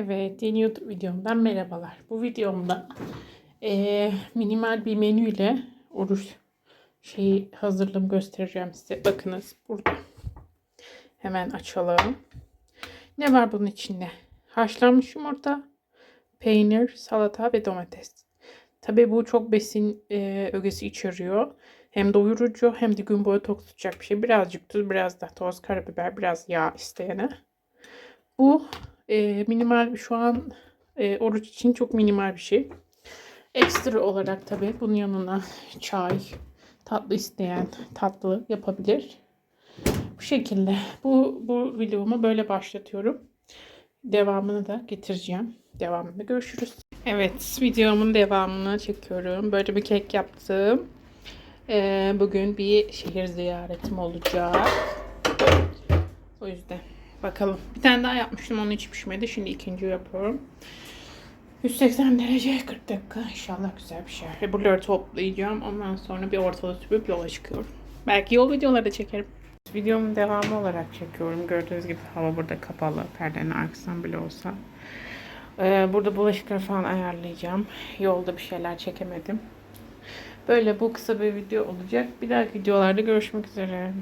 Evet, yeni YouTube videomdan merhabalar. Bu videomda eee, minimal bir menüyle oruç şeyi hazırlığımı göstereceğim size. Bakınız burada. Hemen açalım. Ne var bunun içinde? Haşlanmış yumurta, peynir, salata ve domates. Tabii bu çok besin eee, ögesi içeriyor. Hem doyurucu hem de gün boyu tok tutacak bir şey. Birazcık tuz, biraz da toz karabiber, biraz yağ isteyene. Bu e, minimal şu an e, oruç için çok minimal bir şey. Ekstra olarak tabii bunun yanına çay, tatlı isteyen tatlı yapabilir. Bu şekilde. Bu, bu videomu böyle başlatıyorum. Devamını da getireceğim. Devamında görüşürüz. Evet videomun devamını çekiyorum. Böyle bir kek yaptım. E, bugün bir şehir ziyaretim olacak. O yüzden bakalım. Bir tane daha yapmıştım onu hiç pişmedi. Şimdi ikinci yapıyorum. 180 derece 40 dakika. İnşallah güzel bir şey. Ve buraları toplayacağım. Ondan sonra bir ortalığı süpürüp yola çıkıyorum. Belki yol videoları da çekerim. Videomun devamı olarak çekiyorum. Gördüğünüz gibi hava burada kapalı. Perdenin arkasından bile olsa. Ee, burada bulaşıkları falan ayarlayacağım. Yolda bir şeyler çekemedim. Böyle bu kısa bir video olacak. Bir dahaki videolarda görüşmek üzere.